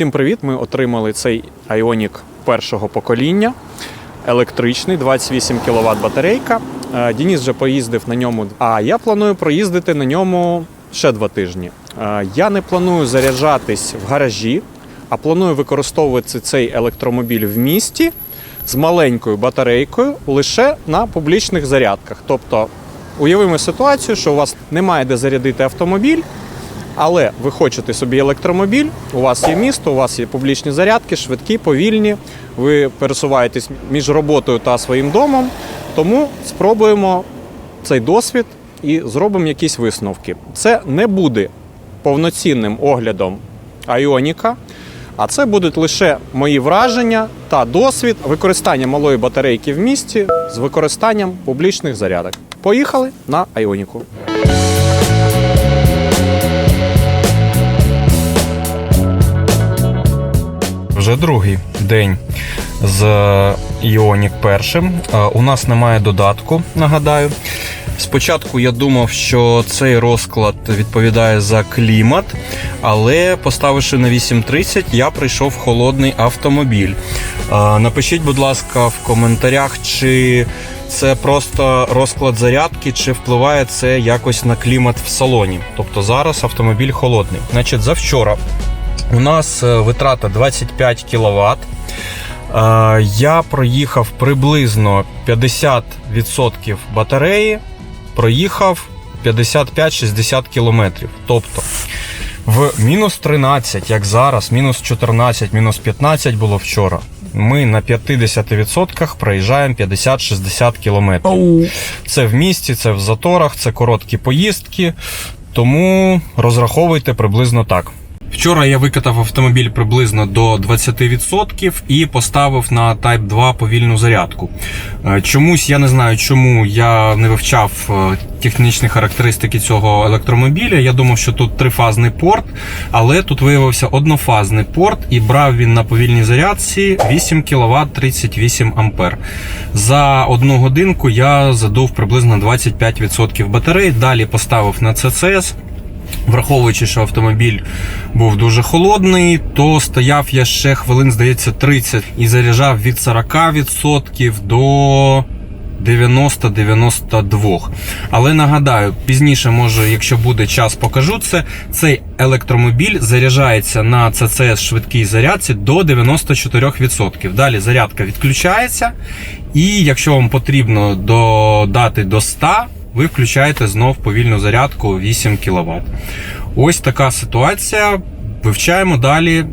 Всім привіт! Ми отримали цей Ioniq першого покоління. Електричний, 28 кВт батарейка. Е, Дініс вже поїздив на ньому, а я планую проїздити на ньому ще два тижні. Е, Я не планую заряджатись в гаражі, а планую використовувати цей електромобіль в місті з маленькою батарейкою лише на публічних зарядках. Тобто, уявимо ситуацію, що у вас немає де зарядити автомобіль. Але ви хочете собі електромобіль, у вас є місто, у вас є публічні зарядки, швидкі, повільні. Ви пересуваєтесь між роботою та своїм домом. Тому спробуємо цей досвід і зробимо якісь висновки. Це не буде повноцінним оглядом Айоніка, а це будуть лише мої враження та досвід використання малої батарейки в місті з використанням публічних зарядок. Поїхали на Айоніку. Вже другий день з Іонік першим. У нас немає додатку, нагадаю. Спочатку я думав, що цей розклад відповідає за клімат, але поставивши на 8.30, я прийшов в холодний автомобіль. Напишіть, будь ласка, в коментарях, чи це просто розклад зарядки, чи впливає це якось на клімат в салоні. Тобто зараз автомобіль холодний. Значить, завчора у нас е, витрата 25 кВт. Я проїхав приблизно 50% батареї, проїхав 55-60 км. Тобто в мінус 13, як зараз, мінус 14, мінус 15 було вчора. Ми на 50% проїжджаємо 50-60 км. Це в місті, це в заторах, це короткі поїздки. Тому розраховуйте приблизно так. Вчора я викатав автомобіль приблизно до 20% і поставив на Type 2 повільну зарядку. Е, Чомусь я не знаю, чому я не вивчав е, технічні характеристики цього електромобіля. Я думав, що тут трифазний порт, але тут виявився однофазний порт і брав він на повільній зарядці 8 кВт 38 А. За одну годинку я задув приблизно 25% батареї. Далі поставив на CCS. Враховуючи, що автомобіль був дуже холодний, то стояв я ще хвилин, здається, 30 і заряджав від 40% до 90-92. Але нагадаю, пізніше, може, якщо буде час, покажу це. Цей електромобіль заряджається на CCS швидкій зарядці до 94%. Далі зарядка відключається, і якщо вам потрібно додати до 100, ви включаєте знов повільну зарядку 8 кВт. Ось така ситуація. Вивчаємо далі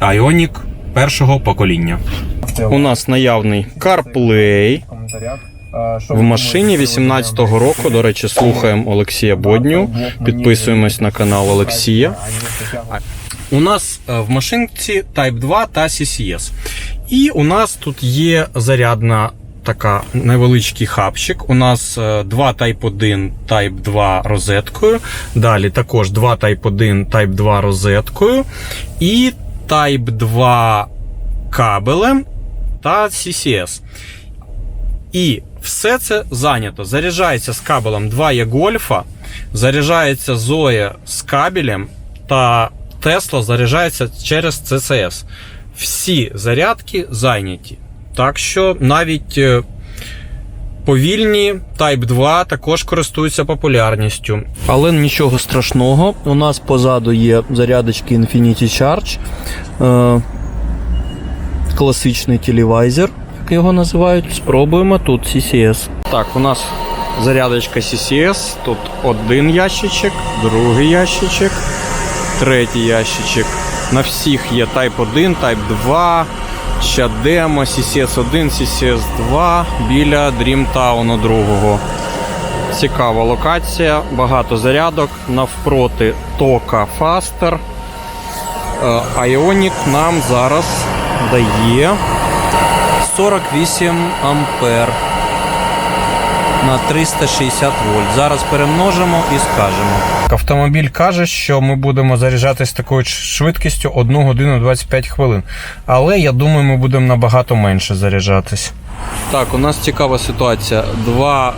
Ioniq першого покоління. У нас наявний CarPlay в машині 18-го року. До речі, слухаємо Олексія Бодню. Підписуємось на канал Олексія. У нас е, в машинці Type 2 та CCS. І у нас тут є зарядна така невеличкий хабчик. У нас е, два Type 1, Type 2 розеткою. Далі також два Type 1, Type 2 розеткою. І Type 2 кабелем та CCS. І все це зайнято. Заряджається з кабелем 2 є гольфа, заряджається Zoe з кабелем та Tesla заряджається через CCS. Всі зарядки зайняті. Так що навіть е, повільні Type 2 також користуються популярністю. Але нічого страшного. У нас позаду є зарядочки Infinity Charge, е, класичний телевайзер, як його називають. Спробуємо тут CCS. Так, у нас зарядочка CCS. Тут один ящичок, другий ящичок, третій ящичок. На всіх є Type 1, Type 2, ще демо, CCS 1, CCS 2 біля Дрімтауну другого. Цікава локація, багато зарядок. Навпроти тока Faster. Е, нам зараз дає 48 ампер на 360 вольт. Зараз перемножимо і скажемо. Автомобіль каже, що ми будемо заряджатися такою швидкістю 1 годину 25 хвилин. Але я думаю, ми будемо набагато менше заряджатись. Так, у нас цікава ситуація. Два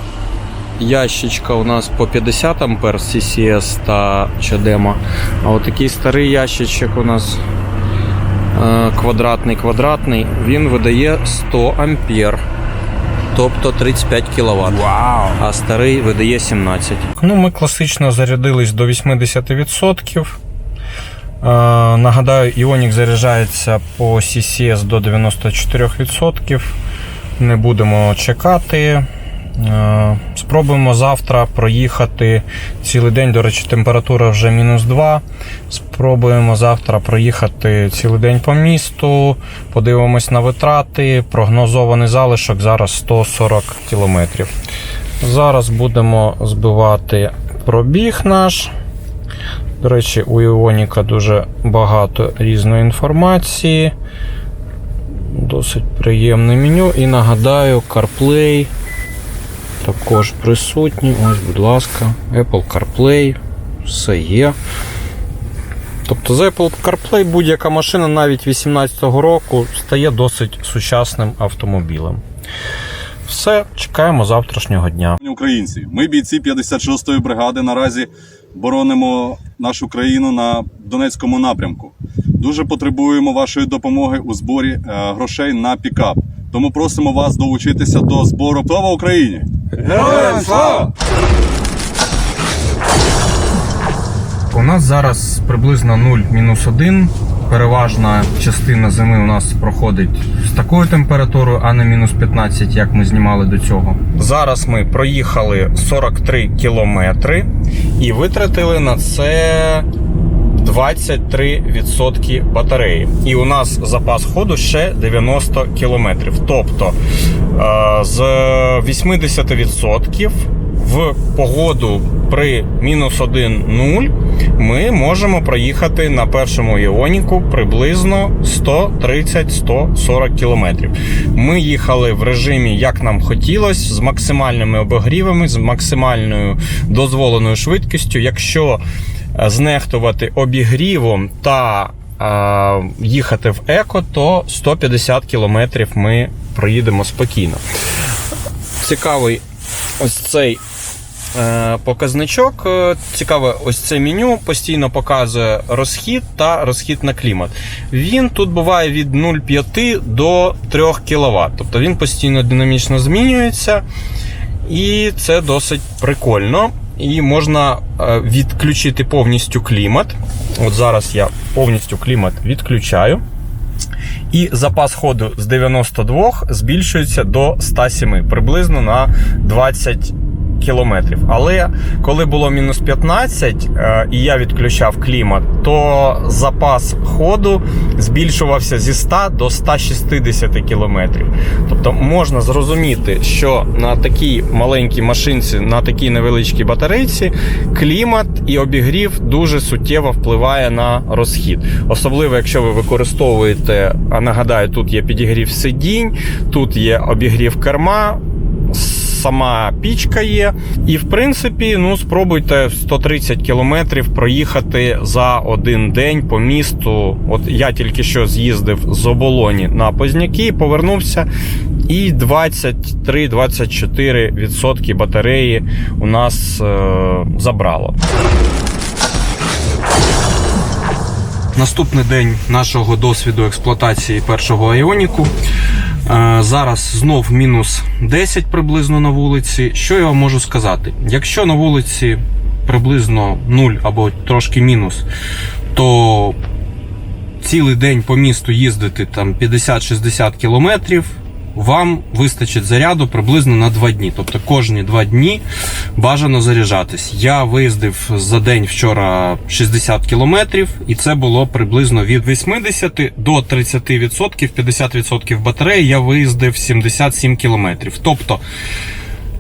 ящичка у нас по 50 ампер CCS та Чадема. А от такий старий ящичок у нас е, квадратний квадратний, він видає 100 ампер. Тобто 35 кВт. Вау! А старий видає 17. Ну, ми класично зарядились до 80%. Е, нагадаю, Іонік заряджається по CCS до 94%. Не будемо чекати. Е, Спробуємо завтра проїхати цілий день. До речі, температура вже мінус 2. Спробуємо завтра проїхати цілий день по місту. Подивимось на витрати. Прогнозований залишок зараз 140 км. Зараз будемо збивати пробіг наш. До речі, у Іоніка дуже багато різної інформації. Досить приємне меню. І нагадаю, CarPlay також присутній. Ось, будь ласка, Apple CarPlay. Все є. Тобто з Apple CarPlay будь-яка машина навіть 2018 року стає досить сучасним автомобілем. Все, чекаємо завтрашнього дня. Українці, ми бійці 56-ї бригади наразі боронимо нашу країну на Донецькому напрямку. Дуже потребуємо вашої допомоги у зборі е, грошей на пікап. Тому просимо вас долучитися до збору. Слава Україні! Героям слава! У нас зараз приблизно 0 мінус 1. Переважна частина зими у нас проходить з такою температурою, а не мінус 15, як ми знімали до цього. Зараз ми проїхали 43 кілометри і витратили на це 23% батареї. І у нас запас ходу ще 90 кілометрів. Тобто е, з 80% в погоду при мінус 1,0 ми можемо проїхати на першому іоніку приблизно 130-140 кілометрів. Ми їхали в режимі, як нам хотілося, з максимальними обогрівами, з максимальною дозволеною швидкістю. Якщо знехтувати обігрівом та їхати в еко, то 150 кілометрів ми проїдемо спокійно. Цікавий ось цей е, показничок. Е, Цікаве, ось це меню постійно показує розхід та розхід на клімат. Він тут буває від 0,5 до 3 кВт. Тобто він постійно динамічно змінюється. І це досить прикольно. І можна е, відключити повністю клімат. От зараз я повністю клімат відключаю. І запас ходу з 92 збільшується до 107, приблизно на 20 кілометрів. Але коли було мінус 15 е, і я відключав клімат, то запас ходу збільшувався зі 100 до 160 кілометрів. Тобто можна зрозуміти, що на такій маленькій машинці, на такій невеличкій батарейці, клімат і обігрів дуже суттєво впливає на розхід. Особливо, якщо ви використовуєте, а нагадаю, тут є підігрів сидінь, тут є обігрів керма. Сама пічка є, і в принципі, ну спробуйте 130 кілометрів проїхати за один день по місту. От я тільки що з'їздив з оболоні на Позняки, повернувся, і 23-24% батареї у нас е, забрало. Наступний день нашого досвіду експлуатації першого айоніку. Зараз знов мінус 10 приблизно на вулиці. Що я вам можу сказати? Якщо на вулиці приблизно 0 або трошки мінус, то цілий день по місту їздити там 50-60 кілометрів. Вам вистачить заряду приблизно на 2 дні. Тобто кожні 2 дні бажано заряджатись. Я виїздив за день вчора 60 кілометрів, і це було приблизно від 80 до 30%, 50% батареї я виїздив 77 кілометрів. Тобто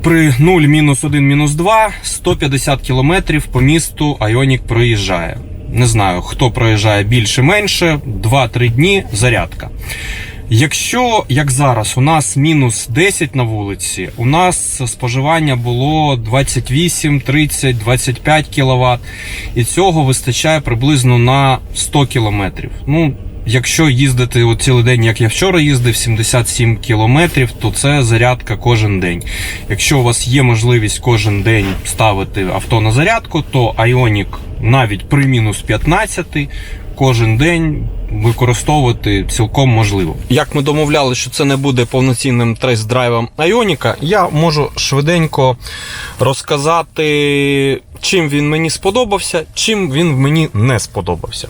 при 0, мінус 1, мінус 2, 150 кілометрів по місту Айонік проїжджає. Не знаю, хто проїжджає більше менше, 2-3 дні зарядка. Якщо, як зараз, у нас мінус 10 на вулиці, у нас споживання було 28, 30, 25 кВт, і цього вистачає приблизно на 100 км. Ну, якщо їздити от цілий день, як я вчора їздив, 77 км, то це зарядка кожен день. Якщо у вас є можливість кожен день ставити авто на зарядку, то Ioniq навіть при мінус 15 кожен день використовувати цілком можливо. Як ми домовляли, що це не буде повноцінним тест-драйвом Ioniq, я можу швиденько розказати, чим він мені сподобався, чим він мені не сподобався.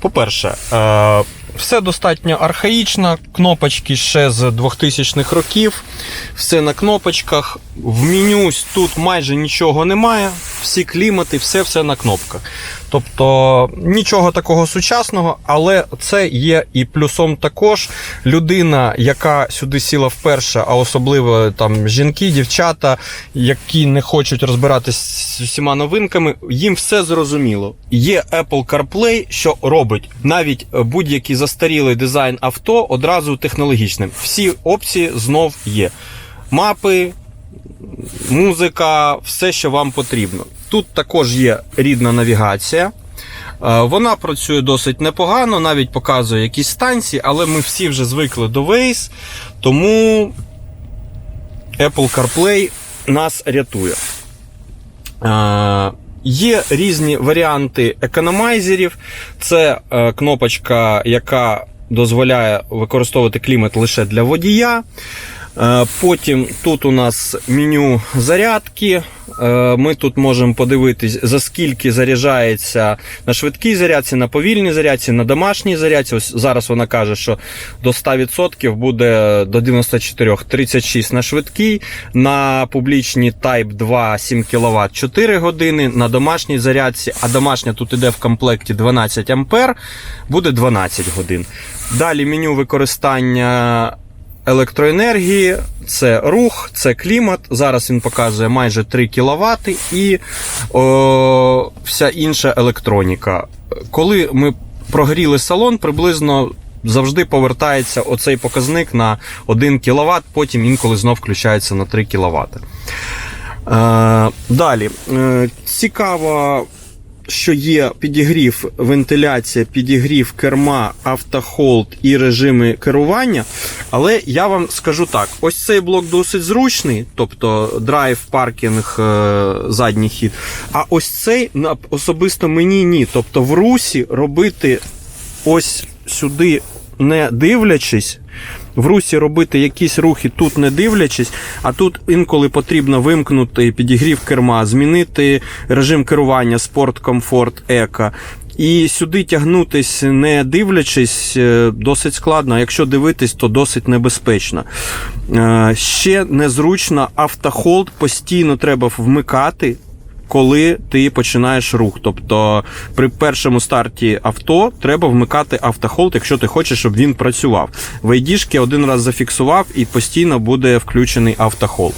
По-перше, е, все достатньо архаїчно, кнопочки ще з 2000-х років, все на кнопочках. В меню тут майже нічого немає, всі клімати, все все на кнопках. Тобто нічого такого сучасного, але це є і плюсом також людина, яка сюди сіла вперше, а особливо там жінки, дівчата, які не хочуть розбиратись з усіма новинками, їм все зрозуміло. Є Apple CarPlay, що робить навіть будь-який застарілий дизайн авто одразу технологічним. Всі опції знов є. Мапи, музика, все, що вам потрібно. Тут також є рідна навігація. Е, Вона працює досить непогано, навіть показує якісь станції, але ми всі вже звикли до Waze, тому Apple CarPlay нас рятує. Е, Є різні варіанти економайзерів. Це е, кнопочка, яка дозволяє використовувати клімат лише для водія. Е, Потім тут у нас меню зарядки. Е, Ми тут можемо подивитись, за скільки заряджається на швидкій зарядці, на повільній зарядці, на домашній зарядці. Ось зараз вона каже, що до 100% буде до 94 36 на швидкій, на публічній Type 2 7 кВт 4 години, на домашній зарядці, а домашня тут іде в комплекті 12 А, буде 12 годин. Далі меню використання електроенергії, це рух, це клімат. Зараз він показує майже 3 кВт і о, вся інша електроніка. Коли ми прогріли салон, приблизно завжди повертається оцей показник на 1 кВт, потім інколи знов включається на 3 кВт. Е, далі. Е, цікаво що є підігрів, вентиляція, підігрів керма, автохолд і режими керування. Але я вам скажу так: ось цей блок досить зручний, тобто драйв, паркінг, е, задній хід. А ось цей особисто мені ні. Тобто в русі робити ось сюди не дивлячись. В русі робити якісь рухи тут не дивлячись, а тут інколи потрібно вимкнути підігрів керма, змінити режим керування спорт, комфорт, еко. І сюди тягнутись, не дивлячись, е, досить складно. Якщо дивитись, то досить небезпечно. Е, Ще незручно автохолд постійно треба вмикати коли ти починаєш рух. Тобто при першому старті авто треба вмикати автохолд, якщо ти хочеш, щоб він працював. В ID один раз зафіксував і постійно буде включений автохолд.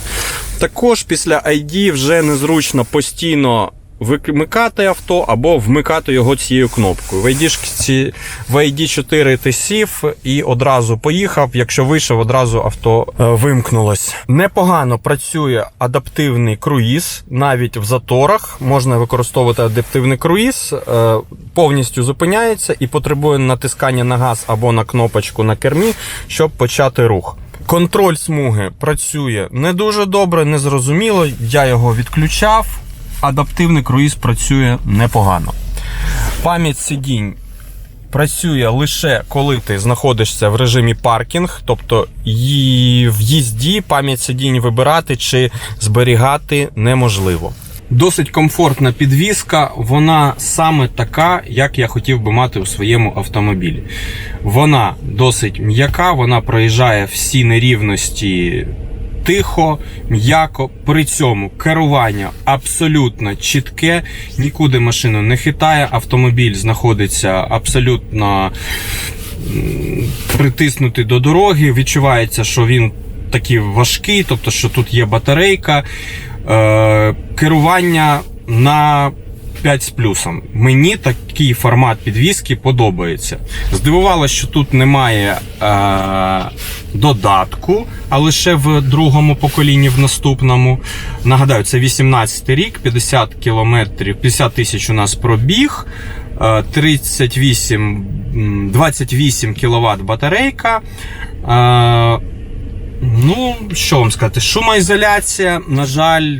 Також після ID вже незручно постійно. Вимикати авто або вмикати його цією кнопкою. В ID, в ID 4 ти сів і одразу поїхав. Якщо вийшов, одразу авто е, вимкнулось. Непогано працює адаптивний круїз, навіть в заторах можна використовувати адаптивний круїз, е, повністю зупиняється і потребує натискання на газ або на кнопочку на кермі, щоб почати рух. Контроль смуги працює не дуже добре, незрозуміло. Я його відключав. Адаптивний круїз працює непогано. Пам'ять сидінь працює лише коли ти знаходишся в режимі паркінг, тобто її в їзді пам'ять сидінь вибирати чи зберігати неможливо. Досить комфортна підвізка, вона саме така, як я хотів би мати у своєму автомобілі. Вона досить м'яка, вона проїжджає всі нерівності тихо, м'яко. При цьому керування абсолютно чітке, нікуди машину не хитає. Автомобіль знаходиться абсолютно притиснутий до дороги. Відчувається, що він такий важкий, тобто, що тут є батарейка. Е, керування на 5 з плюсом. Мені такий формат підвіски подобається. Здивувало, що тут немає е, додатку, а лише в другому поколінні, в наступному. Нагадаю, це 18 рік, 50 кілометрів, 50 тисяч у нас пробіг. е, 38, 28 кВт батарейка. Е, Ну, що вам сказати, шумоізоляція, на жаль,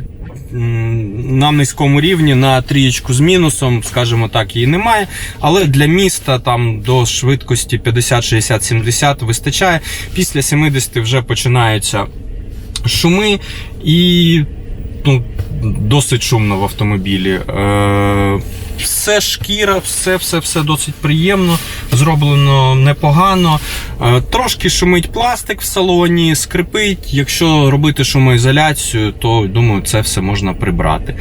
на низькому рівні, на трієчку з мінусом, скажімо так, її немає. Але для міста там до швидкості 50, 60, 70 вистачає. Після 70 вже починаються шуми і ну, досить шумно в автомобілі. Е, все шкіра, все, все, все досить приємно, зроблено непогано. Е, трошки шумить пластик в салоні, скрипить. Якщо робити шумоізоляцію, то думаю, це все можна прибрати.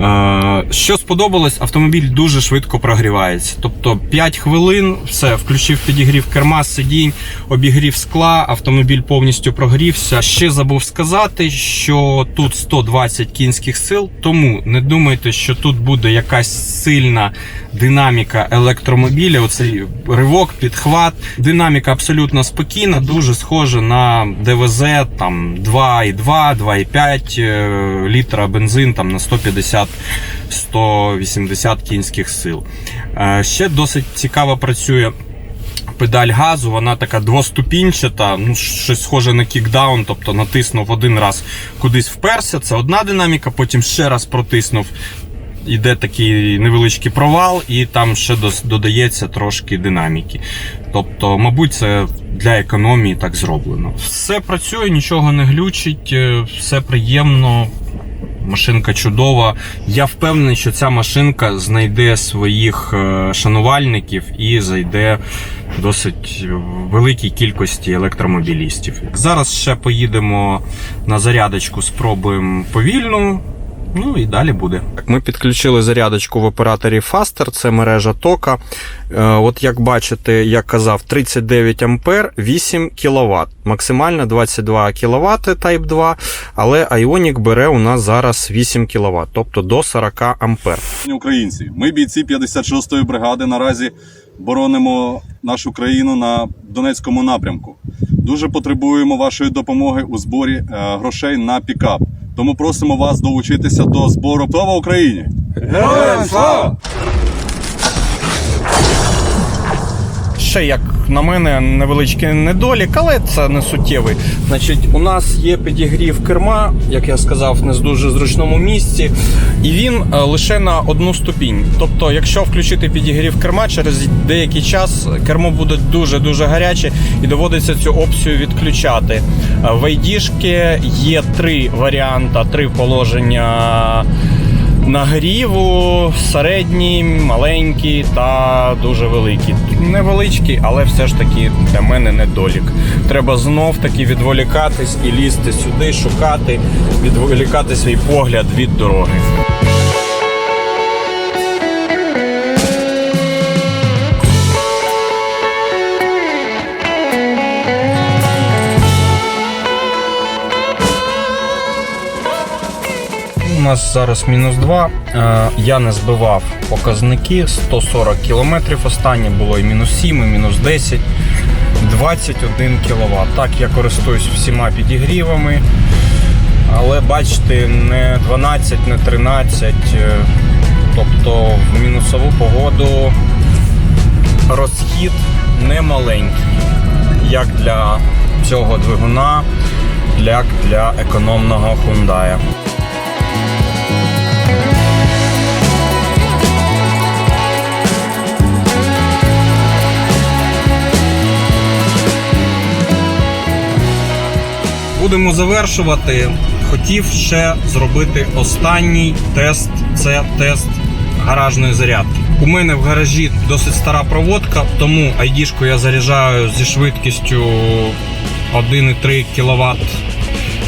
Е, Що сподобалось, автомобіль дуже швидко прогрівається. Тобто 5 хвилин, все, включив підігрів керма, сидінь, обігрів скла, автомобіль повністю прогрівся. Ще забув сказати, що тут 120 кінських сил, тому не думайте, що тут буде якась сильна динаміка електромобіля. Оцей ривок, підхват. Динаміка абсолютно спокійна, дуже схожа на ДВЗ там 2,2, 2,5 е, літра бензин там на 150 180 кінських сил. Е, Ще досить цікаво працює педаль газу, вона така двоступінчата, ну щось схоже на кікдаун, тобто натиснув один раз кудись вперся, це одна динаміка, потім ще раз протиснув. Іде такий невеличкий провал, і там ще додається трошки динаміки. Тобто, мабуть, це для економії так зроблено. Все працює, нічого не глючить, е, все приємно. Машинка чудова. Я впевнений, що ця машинка знайде своїх е, шанувальників і зайде досить великій кількості електромобілістів. Зараз ще поїдемо на зарядочку, спробуємо повільну. Ну і далі буде. Ми підключили зарядочку в операторі Faster, це мережа тока. Е, От як бачите, я казав, 39 ампер, 8 кВт. Максимально 22 кВт Type 2, але Ioniq бере у нас зараз 8 кВт, тобто до 40 ампер. Українці, ми бійці 56-ї бригади наразі боронимо нашу країну на Донецькому напрямку. Дуже потребуємо вашої допомоги у зборі е, грошей на пікап. Тому просимо вас долучитися до збору. Слава Україні! Ще, як на мене, невеличкий недолік, але це не суттєвий. Значить, у нас є підігрів керма, як я сказав, не з дуже зручному місці, і він е, лише на одну ступінь. Тобто, якщо включити підігрів керма, через деякий час кермо буде дуже-дуже гаряче і доводиться цю опцію відключати. Е, В є три варіанти, три положення нагріву, середні, маленькі та дуже великі. Невеличкі, але все ж таки для мене недолік. Треба знов таки відволікатись і лізти сюди, шукати, відволікати свій погляд від дороги. Нас зараз мінус 2. Е, Я не збивав показники 140 км. Останнє було і мінус 7, і мінус 10, 21 кВт. Так, я користуюсь всіма підігрівами. Але бачите, не 12, не 13. е, Тобто в мінусову погоду розхід не маленький. Як для цього двигуна, як для економного Hyundai. Будемо завершувати. Хотів ще зробити останній тест. Це тест гаражної зарядки. У мене в гаражі досить стара проводка, тому айдішку я заряджаю зі швидкістю 1,3 кВт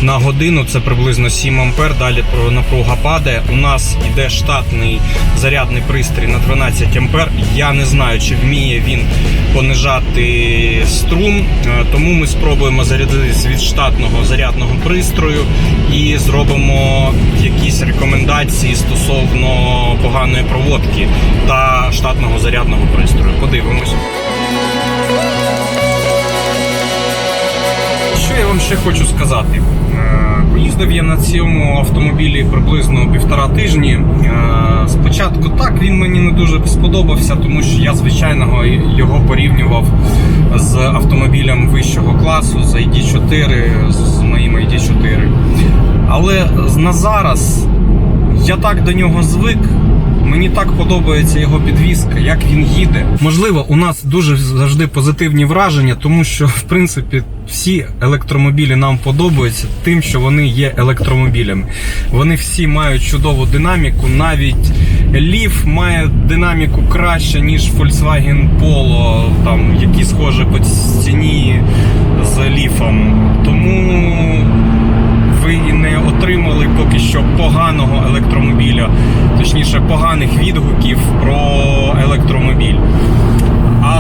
на годину. Це приблизно 7 ампер. Далі напруга падає. У нас іде штатний зарядний пристрій на 12 ампер. Я не знаю, чи вміє він понижати струм, е, тому ми спробуємо зарядитись від штатного зарядного пристрою і зробимо якісь рекомендації стосовно поганої проводки та штатного зарядного пристрою. Подивимось. Що я вам ще хочу сказати? Поїздив я на цьому автомобілі приблизно півтора тижні. Е, Спочатку так він мені не дуже сподобався, тому що я звичайного його порівнював з автомобілем вищого класу з ID4, з моїм ID4. Але на зараз Я так до нього звик. Мені так подобається його підвізка, як він їде. Можливо, у нас дуже завжди позитивні враження, тому що в принципі всі електромобілі нам подобаються тим, що вони є електромобілями. Вони всі мають чудову динаміку. Навіть Leaf має динаміку краще, ніж Volkswagen Polo, там які схожі по ціні з Leaf'ом. Тому отримали поки що поганого електромобіля, точніше, поганих відгуків про електромобіль.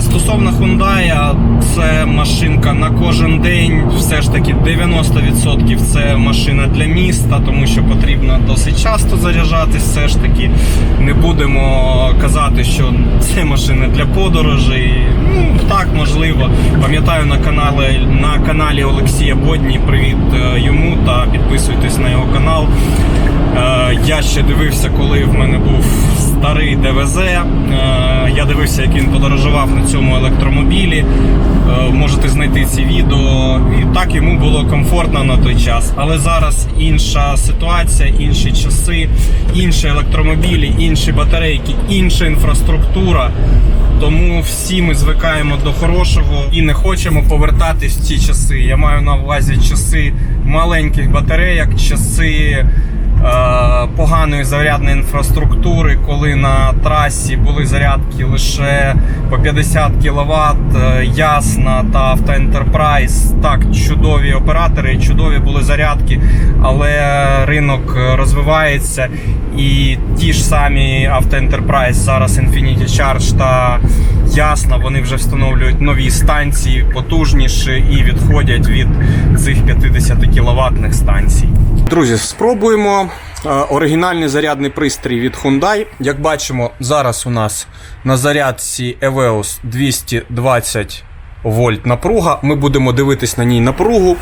Стосовно Hyundai, це машинка на кожен день. Все ж таки 90% це машина для міста, тому що потрібно досить часто заряджатись. Все ж таки не будемо казати, що це машина для подорожей. Ну так можливо. Пам'ятаю на каналі на каналі Олексія Бодні. Привіт е, йому та підписуйтесь на його канал. Е, Я ще дивився, коли в мене був старий ДВЗ. Е, Я дивився, як він подорожував на цьому електромобілі. Е, Можете знайти ці відео. І так йому було комфортно на той час. Але зараз інша ситуація, інші часи, інші електромобілі, інші батарейки, інша інфраструктура. Тому всі ми звикаємо до хорошого і не хочемо повертатись в ті часи. Я маю на увазі часи маленьких батарейок, часи поганої зарядної інфраструктури, коли на трасі були зарядки лише по 50 кВт, Ясна та Авто Enterprise. Так, чудові оператори, чудові були зарядки, але ринок е, розвивається. І ті ж самі Авто Enterprise, зараз Infinity Charge та Ясна, вони вже встановлюють нові станції, потужніші і відходять від цих 50 кВт станцій. Друзі, спробуємо е, оригінальний зарядний пристрій від Hyundai. Як бачимо, зараз у нас на зарядці EVEOS 220 вольт напруга. Ми будемо дивитись на ній напругу.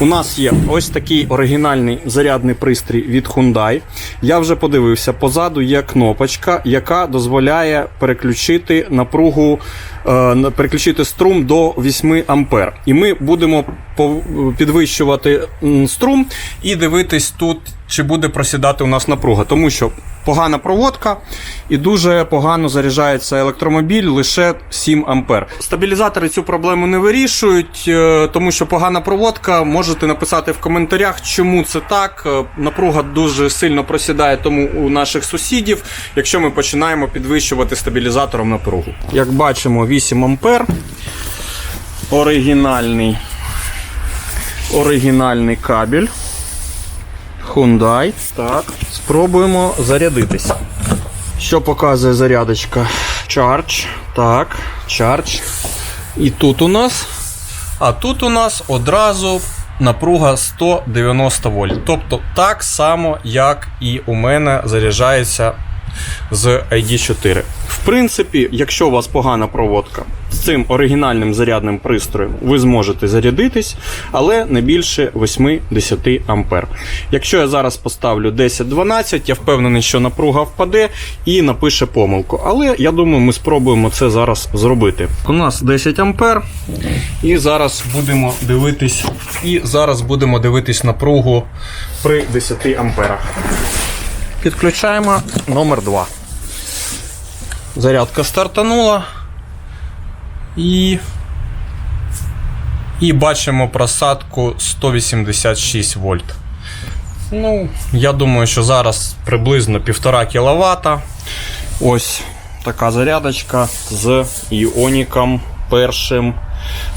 У нас є ось такий оригінальний зарядний пристрій від Hyundai. Я вже подивився, позаду є кнопочка, яка дозволяє переключити напругу, е, переключити струм до 8 ампер. І ми будемо підвищувати струм і дивитись тут, чи буде просідати у нас напруга. Тому що погана проводка і дуже погано заряджається електромобіль лише 7 ампер. Стабілізатори цю проблему не вирішують, е, тому що погана проводка. Можете написати в коментарях, чому це так. Е, Напруга дуже сильно просідає тому у наших сусідів, якщо ми починаємо підвищувати стабілізатором напругу. Як бачимо, 8 ампер. Оригінальний оригінальний кабель. Hyundai. Так. Спробуємо зарядитися. Що показує зарядочка? Charge. Так, charge. І тут у нас. А тут у нас одразу напруга 190 вольт. Тобто так само, як і у мене заряджається з ID4. В принципі, якщо у вас погана проводка з цим оригінальним зарядним пристроєм, ви зможете зарядитись, але не більше 8-10 ампер. Якщо я зараз поставлю 10-12, я впевнений, що напруга впаде і напише помилку. Але я думаю, ми спробуємо це зараз зробити. У нас 10 ампер, і зараз будемо дивитись, і зараз будемо дивитись напругу при 10 амперах. Підключаємо номер 2. Зарядка стартанула. І. І бачимо просадку 186 вольт. Ну, я думаю, що зараз приблизно 1,5 кВт. Ось така зарядочка з іоніком першим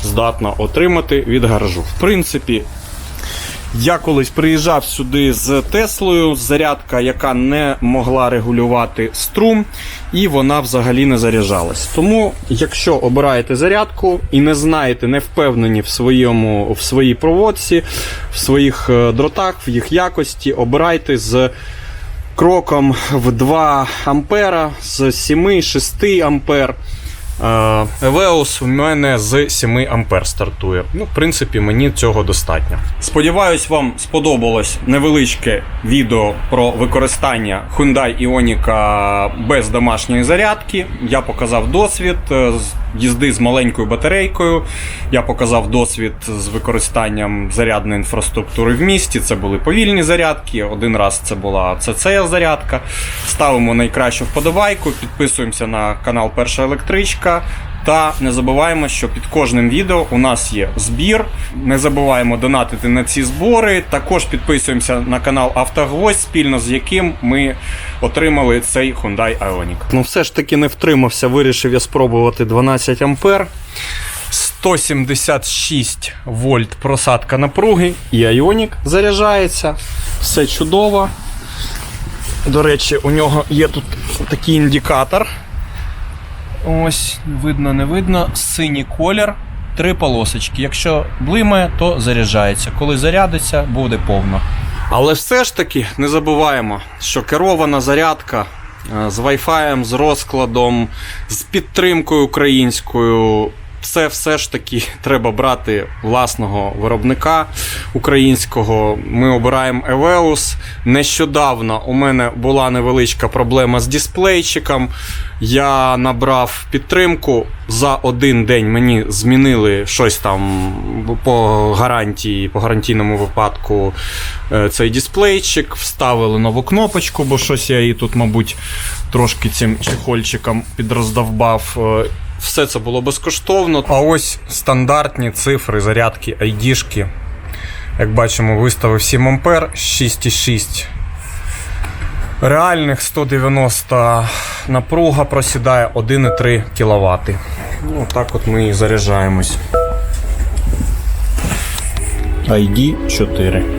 здатна отримати від гаражу. В принципі, я колись приїжджав сюди з Теслою, зарядка, яка не могла регулювати струм, і вона взагалі не заряджалась. Тому, якщо обираєте зарядку і не знаєте, не впевнені в своєму в своїй проводці, в своїх е, дротах, в їх якості, обирайте з кроком в 2 ампера, з 7-6 ампер. Е, Евеус у мене з 7 ампер стартує. Ну, в принципі, мені цього достатньо. Сподіваюсь, вам сподобалось невеличке відео про використання Hyundai Ioniq без домашньої зарядки. Я показав досвід е, їзди з маленькою батарейкою. Я показав досвід з використанням зарядної інфраструктури в місті. Це були повільні зарядки. Один раз це була CC зарядка. Ставимо найкращу вподобайку, підписуємося на канал Перша електричка. Та не забуваємо, що під кожним відео у нас є збір. Не забуваємо донатити на ці збори. Також підписуємося на канал Автогвоздь, спільно з яким ми отримали цей Hyundai Ioniq. Ну, все ж таки не втримався, вирішив я спробувати 12 ампер. 176 вольт просадка напруги, і Ioniq заряджається. Все чудово. До речі, у нього є тут такий індикатор. Ось, видно, не видно. Синій колір, три полосочки. Якщо блимає, то заряджається. Коли зарядиться, буде повно. Але все ж таки не забуваємо, що керована зарядка е, з Wi-Fi, з розкладом, з підтримкою українською. Це все ж таки треба брати власного виробника українського. Ми обираємо Eveus. Нещодавно у мене була невеличка проблема з дисплейчиком. Я набрав підтримку. За один день мені змінили щось там по гарантії, по гарантійному випадку е, цей дисплейчик, вставили нову кнопочку, бо щось я її тут, мабуть, трошки цим чехольчиком підроздовбав. Е, Все це було безкоштовно. А ось стандартні цифри зарядки ID-шки. Як бачимо, виставив 7 ампер 6,6. Реальних 190 напруга просідає 1,3 кВт. Ну, так от ми і заряджаємось. ID 4.